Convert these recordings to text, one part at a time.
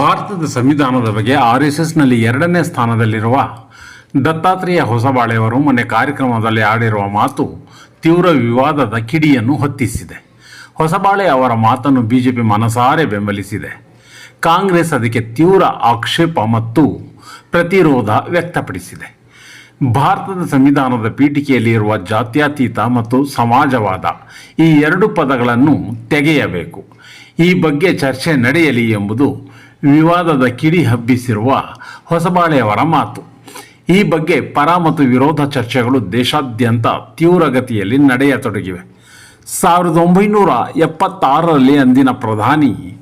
ಭಾರತದ ಸಂವಿಧಾನದ ಬಗ್ಗೆ ಆರ್ ಎಸ್ ಎಸ್ನಲ್ಲಿ ಎರಡನೇ ಸ್ಥಾನದಲ್ಲಿರುವ ದತ್ತಾತ್ರೇಯ ಹೊಸಬಾಳೆಯವರು ಮೊನ್ನೆ ಕಾರ್ಯಕ್ರಮದಲ್ಲಿ ಆಡಿರುವ ಮಾತು ತೀವ್ರ ವಿವಾದದ ಕಿಡಿಯನ್ನು ಹೊತ್ತಿಸಿದೆ. ಹೊಸಬಾಳೆ ಅವರ ಮಾತನ್ನು ಬಿಜೆಪಿ ಮನಸಾರೆ ಬೆಂಬಲಿಸಿದೆ. ಕಾಂಗ್ರೆಸ್ ಅದಕ್ಕೆ ತೀವ್ರ ಆಕ್ಷೇಪ ಮತ್ತು ಪ್ರತಿರೋಧ ವ್ಯಕ್ತಪಡಿಸಿದೆ. ಭಾರತದ ಸಂವಿಧಾನದ ಪೀಠಿಕೆಯಲ್ಲಿ ಇರುವ ಜಾತ್ಯತೀತ ಮತ್ತು ಸಮಾಜವಾದ ಈ ಎರಡು ಪದಗಳನ್ನು ತೆಗೆಯಬೇಕು. ಈ ಬಗ್ಗೆ ಚರ್ಚೆ ನಡೆಯಲಿ ಎಂಬುದು ವಿವಾದದ ಕಿಡಿ ಹಬ್ಬಿಸಿರುವ ಹೊಸಬಾಳೆಯವರ ಮಾತು. ಈ ಬಗ್ಗೆ ಪರ ಮತ್ತು ವಿರೋಧ ಚರ್ಚೆಗಳು ದೇಶಾದ್ಯಂತ ತೀವ್ರಗತಿಯಲ್ಲಿ ನಡೆಯತೊಡಗಿವೆ. ಸಾವಿರದ ಒಂಬೈನೂರ ಎಪ್ಪತ್ತಾರರಲ್ಲಿ ಅಂದಿನ ಪ್ರಧಾನಿ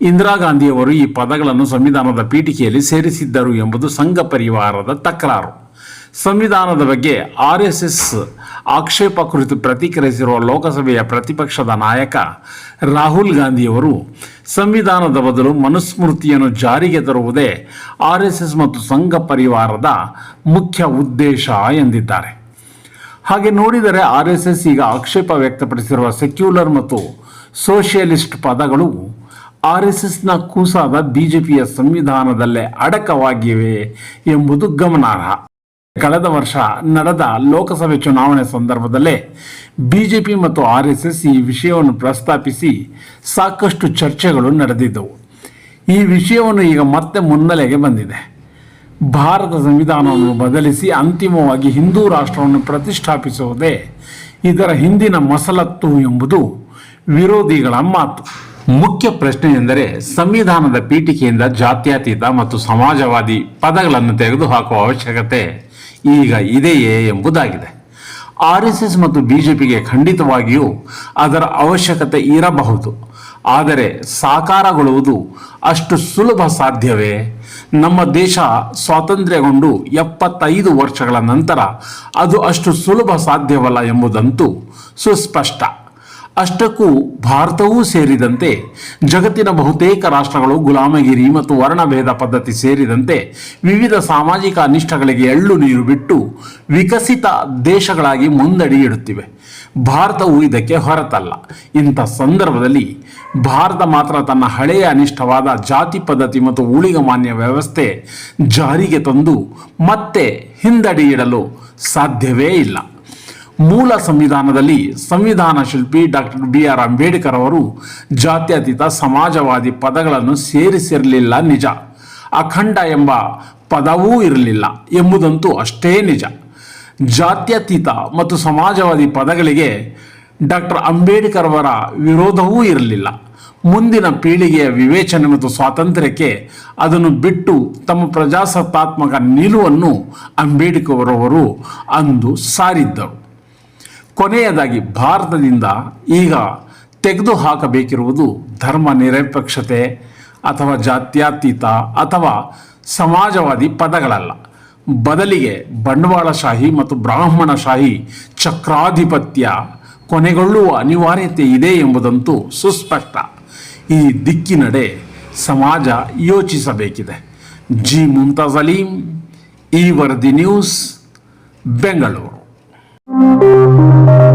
ಇಂದಿರಾ ಗಾಂಧಿಯವರು ಈ ಪದಗಳನ್ನು ಸಂವಿಧಾನದ ಪೀಠಿಕೆಯಲ್ಲಿ ಸೇರಿಸಿದ್ದರು ಎಂಬುದು ಸಂಘ ಪರಿವಾರದ ತಕರಾರು. ಸಂವಿಧಾನದ ಬಗ್ಗೆ ಆರ್ಎಸ್ಎಸ್ ಎಸ್ ಎಸ್ ಆಕ್ಷೇಪ ಕುರಿತು ಪ್ರತಿಕ್ರಿಯಿಸಿರುವ ಲೋಕಸಭೆಯ ಪ್ರತಿಪಕ್ಷದ ನಾಯಕ ರಾಹುಲ್ ಗಾಂಧಿಯವರು, ಸಂವಿಧಾನದ ಬದಲು ಮನುಸ್ಮೃತಿಯನ್ನು ಜಾರಿಗೆ ತರುವುದೇ ಆರ್ಎಸ್ಎಸ್ ಎಸ್ ಎಸ್ ಮತ್ತು ಸಂಘ ಪರಿವಾರದ ಮುಖ್ಯ ಉದ್ದೇಶ ಎಂದಿದ್ದಾರೆ. ಹಾಗೆ ನೋಡಿದರೆ ಆರ್ಎಸ್ಎಸ್ ಎಸ್ ಎಸ್ ಈಗ ಆಕ್ಷೇಪ ವ್ಯಕ್ತಪಡಿಸಿರುವ ಸೆಕ್ಯುಲರ್ ಮತ್ತು ಸೋಷಿಯಲಿಸ್ಟ್ ಪದಗಳು ಆರ್ಎಸ್ಎಸ್ನ ಎಸ್ ಎಸ್ನ ಕೂಸಾದ ಬಿಜೆಪಿಯ ಸಂವಿಧಾನದಲ್ಲೇ ಅಡಕವಾಗಿವೆ ಎಂಬುದು ಗಮನಾರ್ಹ. ಕಳೆದ ವರ್ಷ ನಡೆದ ಲೋಕಸಭೆ ಚುನಾವಣೆ ಸಂದರ್ಭದಲ್ಲೇ ಬಿಜೆಪಿ ಮತ್ತು ಆರ್ ಈ ವಿಷಯವನ್ನು ಪ್ರಸ್ತಾಪಿಸಿ ಸಾಕಷ್ಟು ಚರ್ಚೆಗಳು ನಡೆದಿದ್ದವು. ಈ ವಿಷಯವನ್ನು ಈಗ ಮತ್ತೆ ಮುನ್ನೆಲೆಗೆ ಬಂದಿದೆ. ಭಾರತ ಸಂವಿಧಾನವನ್ನು ಬದಲಿಸಿ ಅಂತಿಮವಾಗಿ ಹಿಂದೂ ರಾಷ್ಟ್ರವನ್ನು ಪ್ರತಿಷ್ಠಾಪಿಸುವುದೇ ಇದರ ಹಿಂದಿನ ಮಸಲತ್ತು ಎಂಬುದು ವಿರೋಧಿಗಳ ಮಾತು. ಮುಖ್ಯ ಪ್ರಶ್ನೆ ಎಂದರೆ ಸಂವಿಧಾನದ ಪೀಠಿಕೆಯಿಂದ ಜಾತ್ಯತೀತ ಮತ್ತು ಸಮಾಜವಾದಿ ಪದಗಳನ್ನು ತೆಗೆದುಹಾಕುವ ಅವಶ್ಯಕತೆ ಈಗ ಇದೆಯೇ ಎಂಬುದಾಗಿದೆ. ಆರ್ ಎಸ್ ಎಸ್ ಮತ್ತು ಬಿಜೆಪಿಗೆ ಖಂಡಿತವಾಗಿಯೂ ಅದರ ಅವಶ್ಯಕತೆ ಇರಬಹುದು. ಆದರೆ ಸಾಕಾರಗೊಳ್ಳುವುದು ಅಷ್ಟು ಸುಲಭ ಸಾಧ್ಯವೇ? ನಮ್ಮ ದೇಶ ಸ್ವಾತಂತ್ರ್ಯಗೊಂಡು ಎಪ್ಪತ್ತೈದು ವರ್ಷಗಳ ನಂತರ ಅದು ಅಷ್ಟು ಸುಲಭ ಸಾಧ್ಯವಲ್ಲ ಎಂಬುದಂತೂ ಸುಸ್ಪಷ್ಟ. ಅಷ್ಟಕ್ಕೂ ಭಾರತವೂ ಸೇರಿದಂತೆ ಜಗತ್ತಿನ ಬಹುತೇಕ ರಾಷ್ಟ್ರಗಳು ಗುಲಾಮಗಿರಿ ಮತ್ತು ವರ್ಣಭೇದ ಪದ್ಧತಿ ಸೇರಿದಂತೆ ವಿವಿಧ ಸಾಮಾಜಿಕ ಅನಿಷ್ಟಗಳಿಗೆ ಎಳ್ಳು ನೀರು ಬಿಟ್ಟು ವಿಕಸಿತ ದೇಶಗಳಾಗಿ ಮುಂದಡಿ ಇಡುತ್ತಿವೆ. ಭಾರತವು ಇದಕ್ಕೆ ಹೊರತಲ್ಲ. ಇಂಥ ಸಂದರ್ಭದಲ್ಲಿ ಭಾರತ ಮಾತ್ರ ತನ್ನ ಹಳೆಯ ಅನಿಷ್ಟವಾದ ಜಾತಿ ಪದ್ಧತಿ ಮತ್ತು ಊಳಿಗಮಾನ್ಯ ವ್ಯವಸ್ಥೆ ಜಾರಿಗೆ ತಂದು ಮತ್ತೆ ಹಿಂದಡಿ ಇಡಲು ಸಾಧ್ಯವೇ ಇಲ್ಲ. ಮೂಲ ಸಂವಿಧಾನದಲ್ಲಿ ಸಂವಿಧಾನ ಶಿಲ್ಪಿ ಡಾಕ್ಟರ್ ಬಿ ಆರ್ ಅಂಬೇಡ್ಕರ್ ಅವರು ಜಾತ್ಯತೀತ ಸಮಾಜವಾದಿ ಪದಗಳನ್ನು ಸೇರಿಸಿರಲಿಲ್ಲ ನಿಜ. ಅಖಂಡ ಎಂಬ ಪದವೂ ಇರಲಿಲ್ಲ ಎಂಬುದಂತೂ ಅಷ್ಟೇ ನಿಜ. ಜಾತ್ಯತೀತ ಮತ್ತು ಸಮಾಜವಾದಿ ಪದಗಳಿಗೆ ಡಾಕ್ಟರ್ ಅಂಬೇಡ್ಕರ್ ಅವರ ವಿರೋಧವೂ ಇರಲಿಲ್ಲ. ಮುಂದಿನ ಪೀಳಿಗೆಯ ವಿವೇಚನೆ ಮತ್ತು ಸ್ವಾತಂತ್ರ್ಯಕ್ಕೆ ಅದನ್ನು ಬಿಟ್ಟು ತಮ್ಮ ಪ್ರಜಾಸತ್ತಾತ್ಮಕ ನಿಲುವನ್ನು ಅಂಬೇಡ್ಕರ್ ಅವರು ಅಂದು ಸಾರಿದ್ದರು. ಕೊನೆಯದಾಗಿ ಭಾರತದಿಂದ ಈಗ ತೆಗೆದು ಹಾಕಬೇಕಿರುವುದು ಧರ್ಮ ನಿರಪೇಕ್ಷತೆ ಅಥವಾ ಜಾತ್ಯಾತೀತ ಅಥವಾ ಸಮಾಜವಾದಿ ಪದಗಳಲ್ಲ. ಬದಲಿಗೆ ಬಂಡವಾಳಶಾಹಿ ಮತ್ತು ಬ್ರಾಹ್ಮಣಶಾಹಿ ಚಕ್ರಾಧಿಪತ್ಯ ಕೊನೆಗೊಳ್ಳುವ ಅನಿವಾರ್ಯತೆ ಇದೆ ಎಂಬುದಂತೂ ಸುಸ್ಪಷ್ಟ. ಈ ದಿಕ್ಕಿನಡೆ ಸಮಾಜ ಯೋಚಿಸಬೇಕಿದೆ. ಜಿ. ಮುಮ್ತಾಜ್ ಅಲೀಂ, ಈ ವರದಿ ನ್ಯೂಸ್, ಬೆಂಗಳೂರು. Música